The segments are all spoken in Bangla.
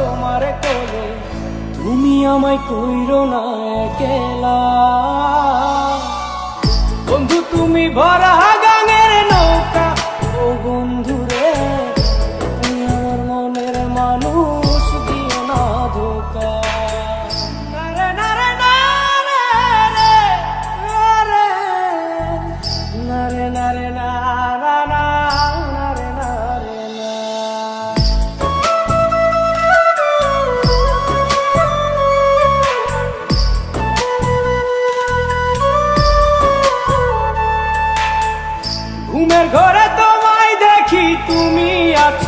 তোমার কোলে, তুমি আমায় কইরো না একলা। বন্ধু, তুমি ভরা গানের নৌকা। ও বন্ধু রে তুমি আমার মনের মানুষ।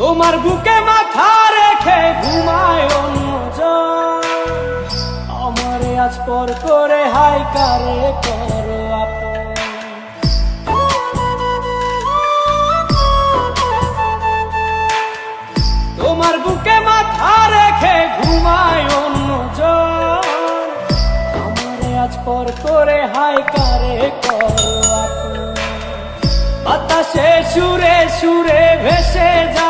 তোমার বুকে মাথা রেখে ঘুমায় অন্যজন আমারে আজ পর করে হাই কারে করো তোমার বুকে মাথা রেখে ঘুমায় অন্যজন আমারে আজ পর করে হাই কারে করো বাতাসে সুরে সুরে ভেসে দূরে